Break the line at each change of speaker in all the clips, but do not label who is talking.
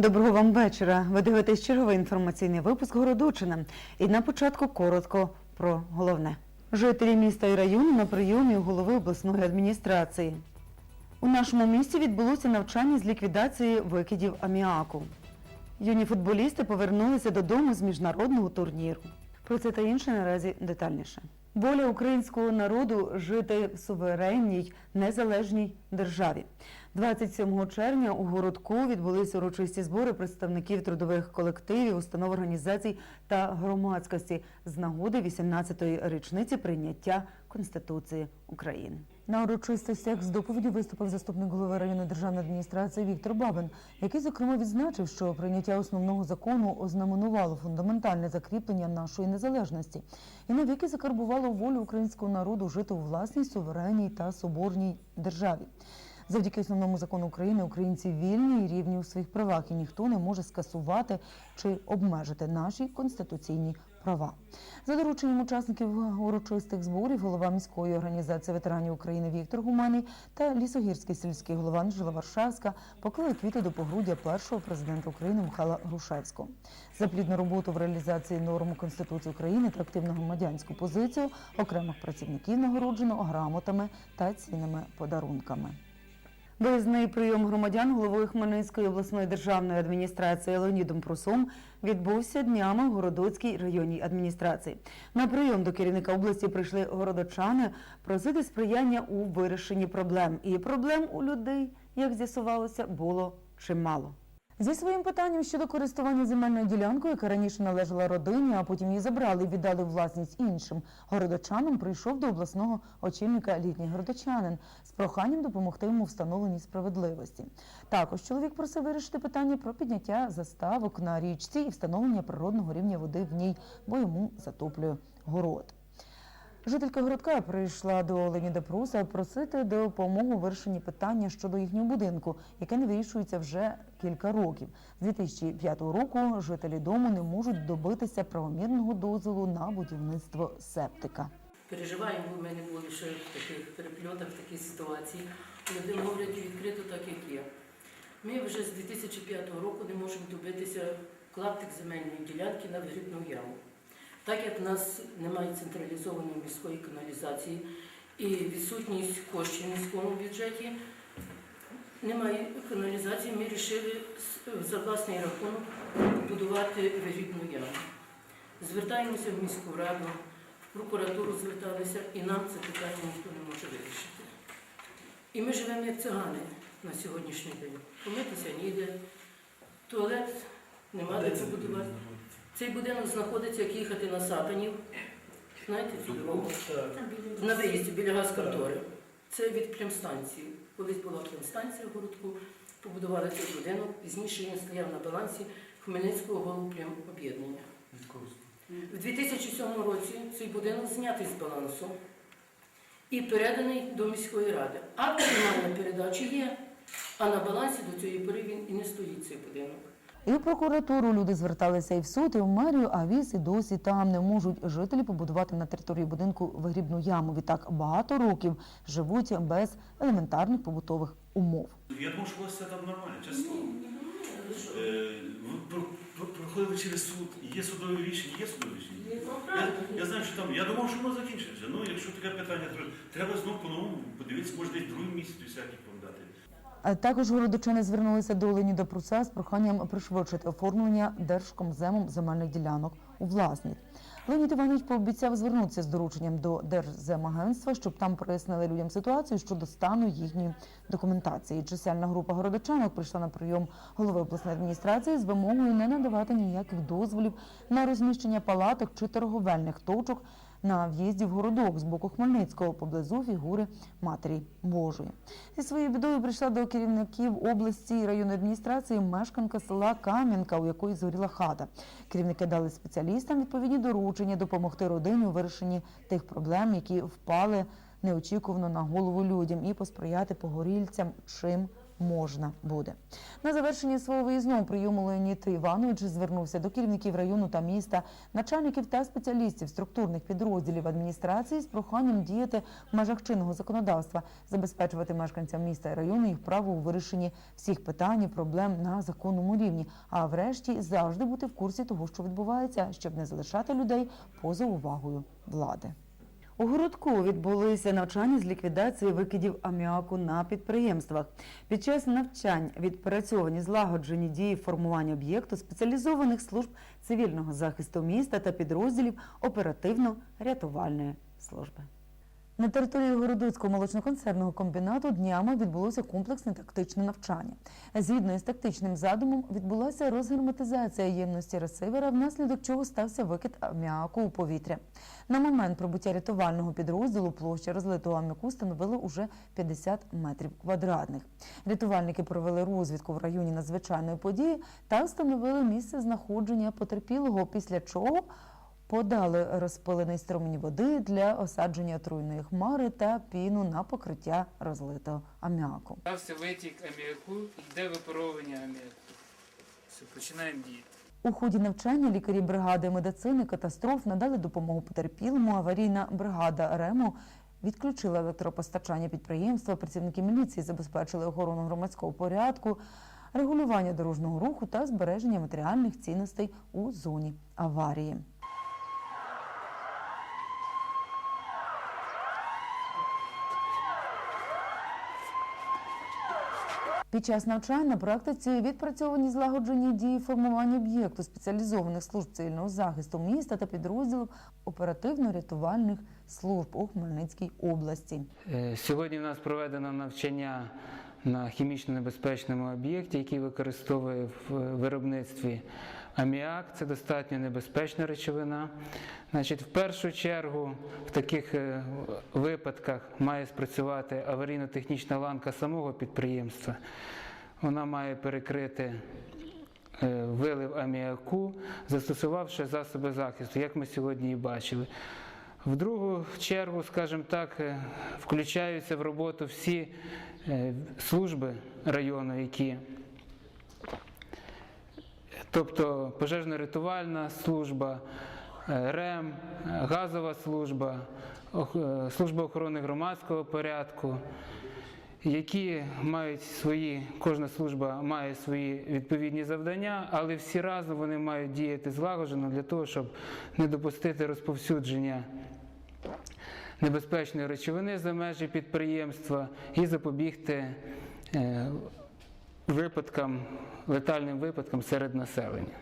Доброго вам вечора. Ви дивитесь черговий інформаційний випуск Городочина. І на початку коротко про головне. Жителі міста і району на прийомі у голови обласної адміністрації. У нашому місті відбулося навчання з ліквідації викидів аміаку. Юні футболісти повернулися додому з міжнародного турніру. Про це та інше наразі детальніше. Воля українського народу жити в суверенній незалежній державі. 27 червня у городку відбулися урочисті збори представників трудових колективів, установ організацій та громадськості з нагоди 18-ї річниці прийняття Конституції України. На урочистостях з доповіддю виступив заступник голови районної державної адміністрації Віктор Бабин, який зокрема відзначив, що прийняття основного закону ознаменувало фундаментальне закріплення нашої незалежності і навіки закарбувало волю українського народу жити у власній суверенній та соборній державі. Завдяки основному закону України українці вільні і рівні у своїх правах, і ніхто не може скасувати чи обмежити наші конституційні права. За дорученням учасників урочистих зборів голова міської організації ветеранів України Віктор Гуманий та лісогірський сільський голова Анжела Варшавська поклали квіти до погруддя першого президента України Михайла Грушевського. За плідну роботу в реалізації норм Конституції України та активну громадянську позицію окремих працівників нагороджено грамотами та цінними подарунками. Виїзний прийом громадян головою Хмельницької обласної державної адміністрації Леонідом Прусом відбувся днями в Городоцькій районній адміністрації. На прийом до керівника області прийшли городочани просити сприяння у вирішенні проблем. І проблем у людей, як з'ясувалося, було чимало. Зі своїм питанням щодо користування земельною ділянкою, яка раніше належала родині, а потім її забрали і віддали власність іншим городочанам, прийшов до обласного очільника літній городочанин з проханням допомогти йому встановленні справедливості. Також чоловік просив вирішити питання про підняття заставок на річці і встановлення природного рівня води в ній, бо йому затоплює город. Жителька городка прийшла до Леоніда Пруса просити допомогу у вирішенні питання щодо їхнього будинку, яке не вирішується вже кілька років. З 2005 року жителі дому не можуть добитися правомірного дозволу на будівництво септика.
Переживаємо, бо ми не були ще в таких перепльотах, в такій ситуації. Люди говорять відкрито так, як є. Ми вже з 2005 року не можемо добитися клаптик земельної ділянки на вигрібну яму. Так як в нас немає централізованої міської каналізації і відсутність коштів в міському бюджеті, немає каналізації, ми вирішили за власний рахунок будувати вигрібну яму. Звертаємося в міську раду, в прокуратуру зверталися, і нам це питання ніхто не може вирішити. І ми живемо як цигани на сьогоднішній день. Помитися ніде, туалет нема де побудувати. Цей будинок знаходиться, як їхати на Сапанів. Знаєте цю дорогу? На виїзді біля газконтори. Це від племстанції. Колись була племстанція в городку, побудували цей будинок, пізніше він стояв на балансі Хмельницького голуплімоб'єднання. В 2007 році цей будинок знятий з балансу і переданий до міської ради. Акт приймальної передачі є, а на балансі до цієї пори він і не стоїть цей будинок.
І в прокуратуру люди зверталися і в суд, і в мерію, а віз і досі там не можуть жителі побудувати на території будинку вигрібну яму. Відтак багато років живуть без елементарних побутових умов.
Я думав, що у вас все там нормально, чесно. Е, Ви проходили через суд, є судові рішення, є судові рішення. Я, я знаю, що там, я думав, що воно закінчиться. Ну, якщо таке питання, треба знову по-новому подивитися, може десь другий місяць всяких подати.
А Також городочани звернулися до Леоніда Пруса з проханням пришвидшити оформлення Держкомземом земельних ділянок у власність. Леонід Іванович пообіцяв звернутися з дорученням до Держземагентства, щоб там прояснили людям ситуацію щодо стану їхньої документації. Чисельна група городочанок прийшла на прийом голови обласної адміністрації з вимогою не надавати ніяких дозволів на розміщення палаток чи торговельних точок на в'їзді в городок з боку Хмельницького поблизу фігури Матері Божої. Зі своєю бідою прийшла до керівників області і районної адміністрації мешканка села Кам'янка, у якої згоріла хата. Керівники дали спеціалістам відповідні доручення допомогти родині у вирішенні тих проблем, які впали неочікувано на голову людям, і посприяти погорільцям чим можна буде. На завершення свого виїзного прийому Леонід Іванович звернувся до керівників району та міста, начальників та спеціалістів структурних підрозділів адміністрації з проханням діяти в межах чинного законодавства, забезпечувати мешканцям міста і району їх право у вирішенні всіх питань і проблем на законному рівні. А врешті завжди бути в курсі того, що відбувається, щоб не залишати людей поза увагою влади. У городку відбулися навчання з ліквідації викидів аміаку на підприємствах. Під час навчань відпрацьовані злагоджені дії формування об'єкту спеціалізованих служб цивільного захисту міста та підрозділів оперативно-рятувальної служби. На території Городоцького молочно-консервного комбінату днями відбулося комплексне тактичне навчання. Згідно із тактичним задумом відбулася розгерметизація ємності ресивера, внаслідок чого стався викид аміаку у повітря. На момент прибуття рятувального підрозділу площа розлитого аміаку становила уже 50 метрів квадратних. Рятувальники провели розвідку в районі надзвичайної події та встановили місце знаходження потерпілого, після чого подали розпилений струмінь води для осадження отруйної хмари та піну на покриття розлитого аміаку.
Стався витік аміаку, йде випаровування аміаку. Все, починаємо діяти.
У ході навчання лікарі бригади медицини катастроф надали допомогу потерпілому. Аварійна бригада РЕМО відключила електропостачання підприємства. Працівники міліції забезпечили охорону громадського порядку, регулювання дорожнього руху та збереження матеріальних цінностей у зоні аварії. Під час навчань на практиці відпрацьовані злагоджені дії формування об'єкту спеціалізованих служб цивільного захисту міста та підрозділів оперативно-рятувальних служб у Хмельницькій області.
Е, Сьогодні в нас проведено навчання на хімічно небезпечному об'єкті, який використовує в виробництві аміак. Це достатньо небезпечна речовина. Значить, в першу чергу в таких е, випадках має спрацювати аварійно-технічна ланка самого підприємства. Вона має перекрити е, вилив аміаку, застосувавши засоби захисту, як ми сьогодні і бачили. В другу чергу, скажімо так, е, включаються в роботу всі е, служби району, які тобто пожежно-рятувальна служба, е, РЕМ, газова служба, служба охорони громадського порядку, які мають свої, кожна служба має свої відповідні завдання, але всі разом вони мають діяти злагоджено для того, щоб не допустити розповсюдження небезпечної речовини за межі підприємства і запобігти е, випадкам, летальним випадкам серед населення.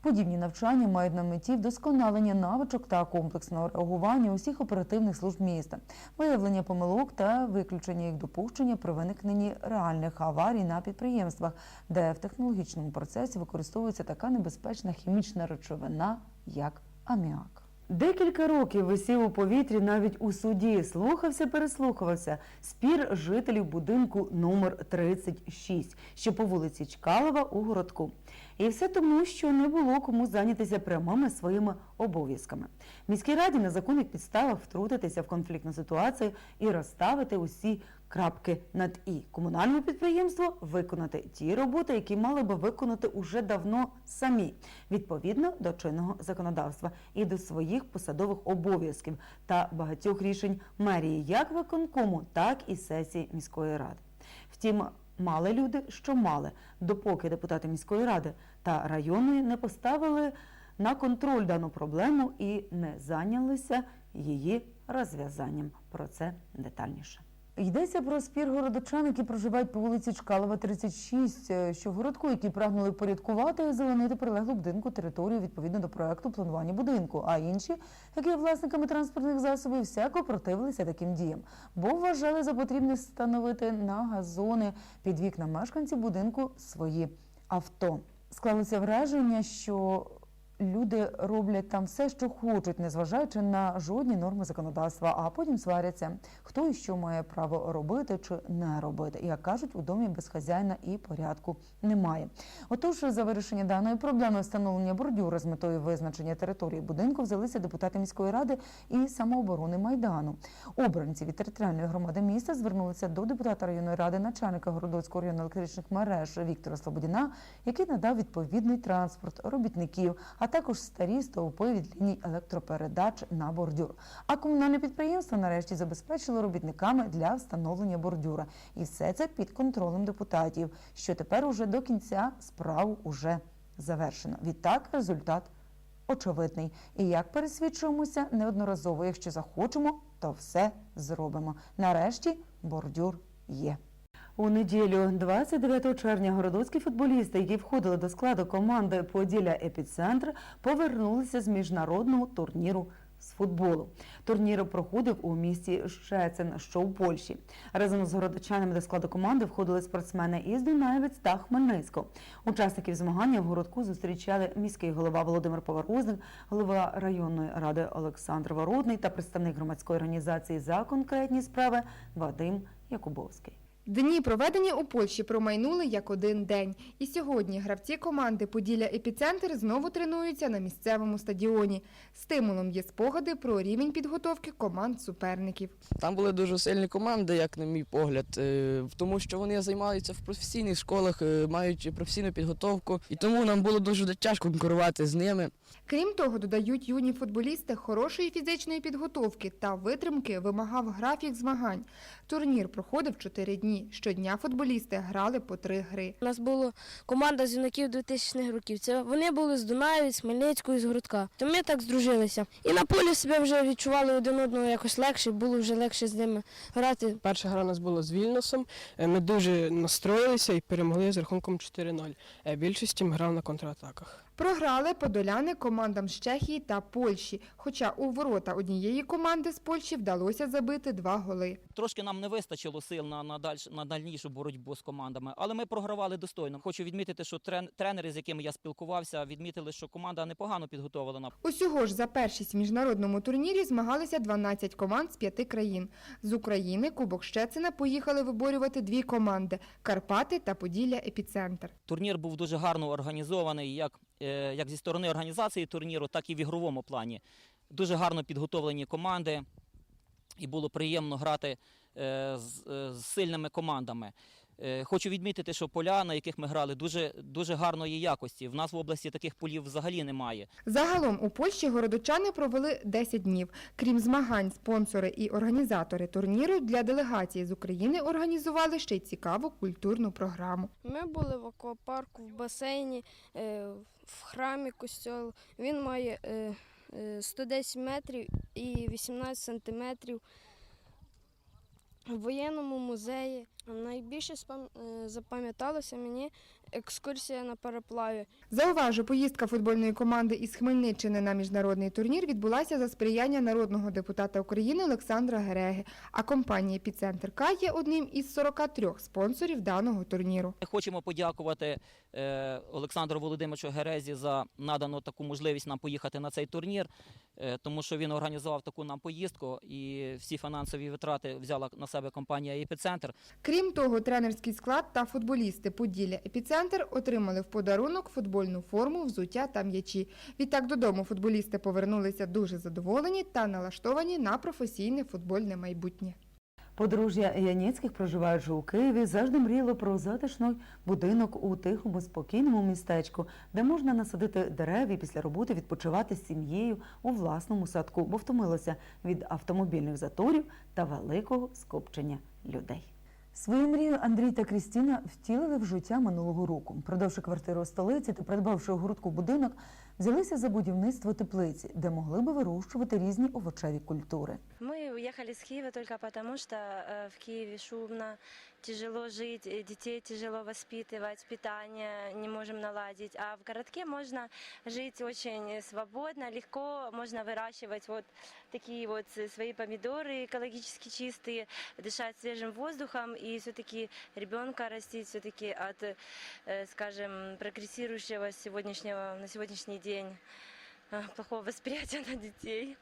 Подібні навчання мають на меті вдосконалення навичок та комплексного реагування усіх оперативних служб міста, виявлення помилок та виключення їх допущення при виникненні реальних аварій на підприємствах, де в технологічному процесі використовується така небезпечна хімічна речовина, як аміак. Декілька років висів у повітрі навіть у суді. Слухався, переслухався спір жителів будинку номер 36, що по вулиці Чкалова у городку. І все тому, що не було кому зайнятися прямими своїми обов'язками. Міській раді на законних підставах втрутитися в конфліктну ситуацію і розставити усі крапки над і. Комунальному підприємству виконати ті роботи, які мали би виконати уже давно самі, відповідно до чинного законодавства і до своїх посадових обов'язків та багатьох рішень мерії, як виконкому, так і сесії міської ради. Втім, мали люди, що мали, допоки депутати міської ради та районної не поставили на контроль дану проблему і не зайнялися її розв'язанням. Про це детальніше. Йдеться про спір городочан, які проживають по вулиці Чкалова, 36, е, що в городку, які прагнули порядкувати і зеленити прилеглу будинку територію відповідно до проекту планування будинку. А інші, які є власниками транспортних засобів, всяко противилися таким діям, бо вважали за потрібне встановити на газони під вікна мешканців будинку свої авто. Склалося враження, що люди роблять там все, що хочуть, незважаючи на жодні норми законодавства, а потім сваряться, хто і що має право робити чи не робити. Як кажуть, у домі без хазяїна і порядку немає. Отож, за вирішення даної проблеми встановлення бордюра з метою визначення території будинку взялися депутати міської ради і самооборони майдану. Обранці від територіальної громади міста звернулися до депутата районної ради, начальника Городоцького району електричних мереж Віктора Слободіна, який надав відповідний транспорт робітників, а також старі стовпи від ліній електропередач на бордюр. А комунальне підприємство нарешті забезпечило робітниками для встановлення бордюра. І все це під контролем депутатів, що тепер уже до кінця справу уже завершено. Відтак результат очевидний. І як пересвідчуємося неодноразово, якщо захочемо, то все зробимо. Нарешті бордюр є. У неділю, 29 червня, городоцькі футболісти, які входили до складу команди Поділля Епіцентр, повернулися з міжнародного турніру з футболу. Турнір проходив у місті Щецин, що у Польщі. Разом з городочанами до складу команди входили спортсмени із Дунаєвець та Хмельницького. Учасників змагання в городку зустрічали міський голова Володимир Поворозник, голова районної ради Олександр Воротний та представник громадської організації за конкретні справи Вадим Якубовський.
Дні, проведені у Польщі, промайнули як один день. І сьогодні гравці команди Поділля Епіцентр знову тренуються на місцевому стадіоні. Стимулом є спогади про рівень підготовки команд суперників.
Там були дуже сильні команди, як на мій погляд, е, тому що вони займаються в професійних школах, е, мають професійну підготовку, і тому нам було дуже тяжко конкурувати з ними.
Крім того, додають юні футболісти хорошої фізичної підготовки та витримки вимагав графік змагань. Турнір проходив чотири дні. Щодня футболісти грали по три гри.
У нас була команда з юнаків 2000-х років. Це вони були з Дунаєві, з Хмельницького з Грудка. То ми так здружилися. І на полі себе вже відчували один одного якось легше, було вже легше з ними грати.
Перша гра у нас була з Вільносом. Е, Ми дуже настроїлися і перемогли з рахунком 4-0. Е, Більшості грав на контратаках.
Програли подоляни командам з Чехії та Польщі. Хоча у ворота однієї команди з Польщі вдалося забити два голи.
Трошки нам не вистачило сил на, на, дальш, на дальнішу боротьбу з командами, але ми програвали достойно. Хочу відмітити, що трен, тренери, з якими я спілкувався, відмітили, що команда непогано підготовлена.
Усього ж за першість в міжнародному турнірі змагалися 12 команд з п'яти країн. З України Кубок Щецина поїхали виборювати дві команди Карпати та Поділля Епіцентр.
Турнір був дуже гарно організований, як, як зі сторони організації турніру, так і в ігровому плані. Дуже гарно підготовлені команди, і було приємно грати е, е, з сильними командами. Е, Хочу відмітити, що поля, на яких ми грали, дуже, дуже гарної якості. В нас в області таких полів взагалі немає.
Загалом у Польщі городочани провели 10 днів. Крім змагань, спонсори і організатори турніру для делегації з України організували ще й цікаву культурну програму.
Ми були в аквапарку, в басейні, е, в храмі костьолу. Він має е, е, 110 метрів і 18 сантиметрів. В воєнному музеї найбільше спам- е, запам'яталося мені екскурсія на параплаві.
Зауважу, поїздка футбольної команди із Хмельниччини на міжнародний турнір відбулася за сприяння народного депутата України Олександра Гереги, а компанія «Епіцентр К» є одним із 43 спонсорів даного турніру.
Хочемо подякувати е, Олександру Володимировичу Герезі за надану таку можливість нам поїхати на цей турнір, е, тому що він організував таку нам поїздку і всі фінансові витрати взяла на себе компанія «Епіцентр».
Крім того, тренерський склад та футболісти Поділля «Епіцентр» отримали в подарунок футбольну форму, взуття та м'ячі. Відтак додому футболісти повернулися дуже задоволені та налаштовані на професійне футбольне майбутнє.
Подружжя Яніцьких, проживаючи у Києві, завжди мріяло про затишний будинок у тихому, спокійному містечку, де можна насадити дерев і після роботи відпочивати з сім'єю у власному садку, бо втомилося від автомобільних заторів та великого скупчення людей. Свою мрію Андрій та Крістіна втілили в життя минулого року. Продавши квартиру у столиці та придбавши у грудку будинок, взялися за будівництво теплиці, де могли би вирощувати різні овочеві культури.
Ми уїхали з Києва только тому, что э, в Києві шумно, тяжело жить, э, детей тяжело воспитывать, питание не можем наладить. А в городке можно жить очень свободно, легко, можно выращивать вот такие вот э, свои помидоры экологически чистые, дышать свежим воздухом и все-таки ребенка растить все-таки от, э, скажем, прогрессирующего сегодняшнего, на сегодняшний день э, плохого восприятия на детей.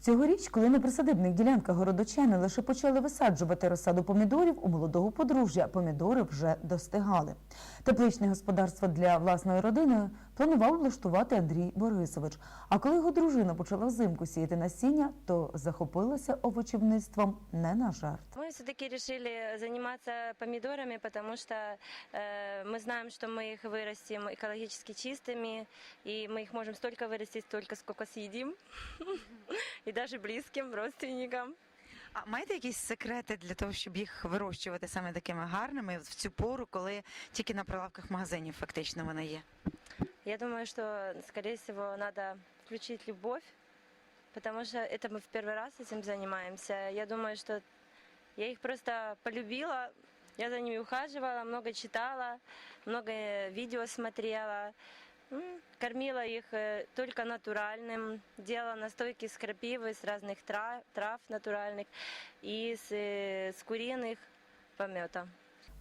Цьогоріч, коли на присадибних ділянках городочани лише почали висаджувати розсаду помідорів, у молодого подружжя помідори вже достигали. Тепличне господарство для власної родини планував влаштувати Андрій Борисович. А коли його дружина почала взимку сіяти насіння, то захопилася овочівництвом не на жарт.
Мы все-таки решили заниматься помидорами, потому что э, мы знаем, что мы их вырастим экологически чистыми, и мы их можем столько вырастить, столько, сколько съедим, и даже близким, родственникам.
А маєте якісь секрети для того, щоб їх вирощувати саме такими гарними в цю пору, коли тільки на прилавках магазинів фактично вони є?
Я думаю, что, скорее всего, надо включить любовь, потому что это мы в первый раз этим занимаемся. Я думаю, что я их просто полюбила, я за ними ухаживала, много читала, много видео смотрела, кормила их э, только натуральным, делала настойки с крапивы, с разных трав, трав натуральных и с, э, с куриных помета.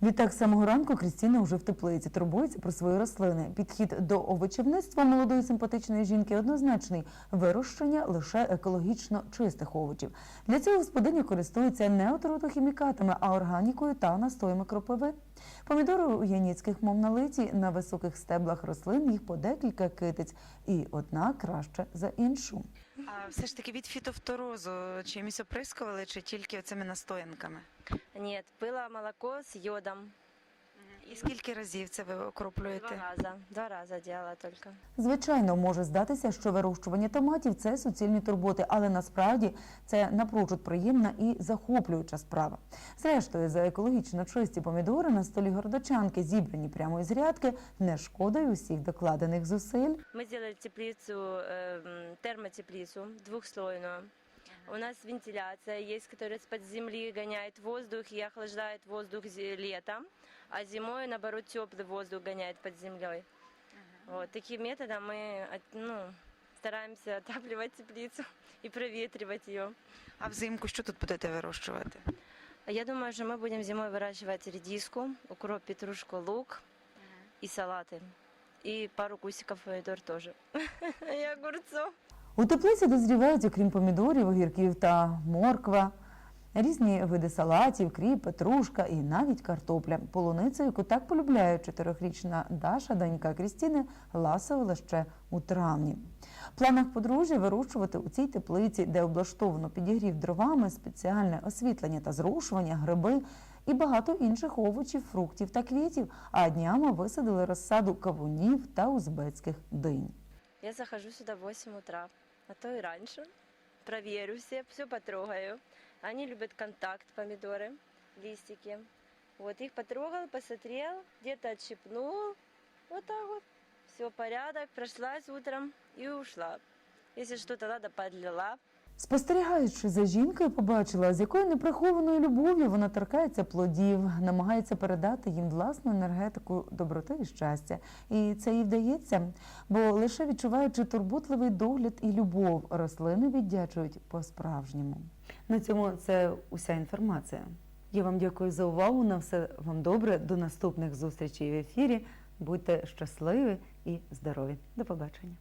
Відтак самого ранку Крістіна вже в теплиці турбується про свої рослини. Підхід до овочівництва молодої симпатичної жінки однозначний вирощення лише екологічно чистих овочів. Для цього господиня користується не отрутохімікатами, а органікою та настоями кропиви. Помідори у яніцьких мов налиті на високих стеблах рослин їх по декілька китиць, і одна краще за іншу.
А все ж таки від фітофторозу чимось оприскували чи тільки цими настоянками?
Нет, было молоко с йодом.
І скільки разів це ви окроплюєте?
Два раза. Два раза делала только.
Звичайно, може здатися, що вирощування томатів це суцільні турботи, але насправді це напрочуд приємна і захоплююча справа. Зрештою, за екологічно чисті помідори на столі городочанки, зібрані прямо із рядки, не шкода й усіх докладених зусиль.
Мы сделали теплицу, э, м, термотеплицу двухслойную. У нас вентиляция есть, которая из-под земли гоняет воздух и охлаждает воздух летом, а зимой, наоборот, теплый воздух гоняет под землей. Вот таким методом мы ну, стараемся отапливать теплицу и проветривать ее.
А взимку що тут будете вирощувати?
А Я думаю, что мы будем зимой выращивать редиску, укроп, петрушку, лук и салаты. И пару кусиков помидор тоже. И огурцов.
У теплиці дозрівають, окрім помідорів, огірків та морква, різні види салатів, кріп, петрушка і навіть картопля. Полуницю, яку так полюбляє чотирьохрічна Даша, донька Крістіни, ласувала ще у травні. В планах подружжя вирощувати у цій теплиці, де облаштовано підігрів дровами, спеціальне освітлення та зрушування, гриби і багато інших овочів, фруктів та квітів. А днями висадили розсаду кавунів та узбецьких динь.
Я захожу сюда в 8 утра, а то и раньше. Проверю все, все потрогаю. Они любят контакт, помидоры, листики. Вот их потрогал, посмотрел, где-то отщипнул. Вот так вот. Все, порядок, прошлась утром и ушла. Если что-то надо, подлила.
Спостерігаючи за жінкою, побачила, з якою неприхованою любов'ю вона торкається плодів, намагається передати їм власну енергетику доброти і щастя. І це їй вдається, бо лише відчуваючи турботливий догляд і любов, рослини віддячують по-справжньому. На цьому це уся інформація. Я вам дякую за увагу. На все вам добре. До наступних зустрічей в ефірі. Будьте щасливі і здорові. До побачення.